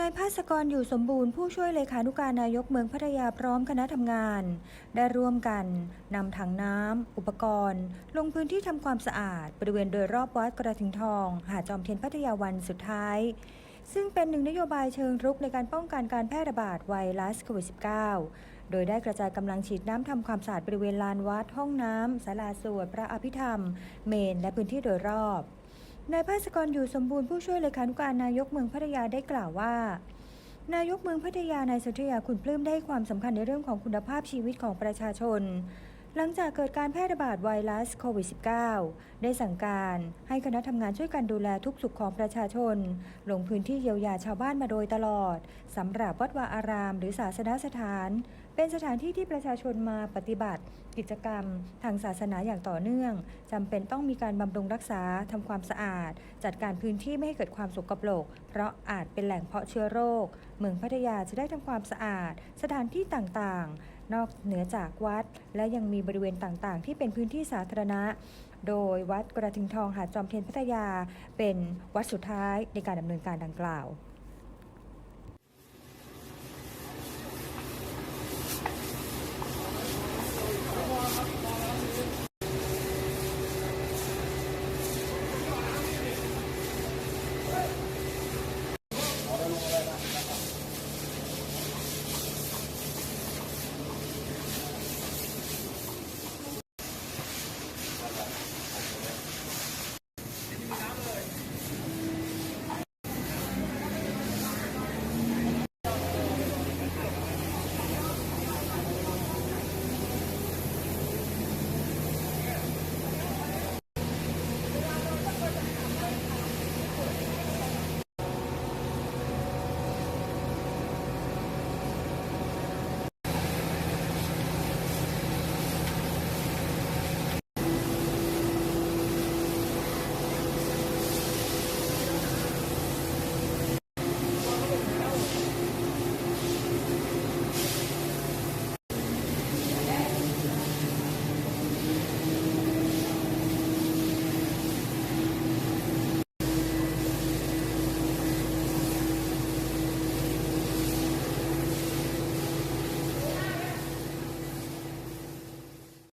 นายภาสกรอยู่สมบูรณ์ผู้ช่วยเลขานุการนายกเมืองพัทยาพร้อมคณะทำงาน ได้ร่วมกันนำถังน้ำอุปกรณ์ ลงพื้นที่ทำความสะอาด บริเวณโดยรอบวัดกระทิงทอง หาดจอมเทียนพัทยาวันสุดท้าย ซึ่งเป็นหนึ่งนโยบายเชิงรุกในการป้องกันการแพร่ระบาดไวรัสโควิด -19 โดยได้กระจายกำลังฉีดน้ำทำความสะอาดบริเวณลานวัดห้องน้ำศาลาสวดพระอภิธรรม เมน และพื้นที่โดยรอบ นายภาสกรอยู่สมบูรณ์ผู้ช่วยเลขานุการนายกเมืองพัทยาได้กล่าวว่า นายกเมืองพัทยานายสุทยาคุณปลื้มได้ความสำคัญในเรื่องของคุณภาพชีวิตของประชาชน หลังจากเกิดการแพร่ระบาดไวรัสโควิด -19 ได้สั่งการให้คณะทำงานช่วยกันดูแลทุกสุขของประชาชน ลงพื้นที่เยียวยาชาวบ้านมาโดยตลอดสำหรับวัดวาอาราม หรือศาสนสถาน เป็นสถานที่ที่ประชาชนมาปฏิบัติ กิจกรรม ทางศาสนาอย่างต่อเนื่องจำเป็นต้องมีการบำรุงรักษาทำความสะอาด จัดการพื้นที่ไม่ให้เกิดความสกปรกเพราะอาจเป็นแหล่งเพาะเชื้อโรค เมืองพัทยาจะได้ทำความสะอาด สถานที่ต่างๆ นอกเหนือจากวัด และยังมีบริเวณต่างๆ ที่เป็นพื้นที่สาธารณะ โดยวัดกระทิงทองหาดจอมเทียนพัทยา เป็นวัดสุดท้ายในการดำเนินการดังกล่าว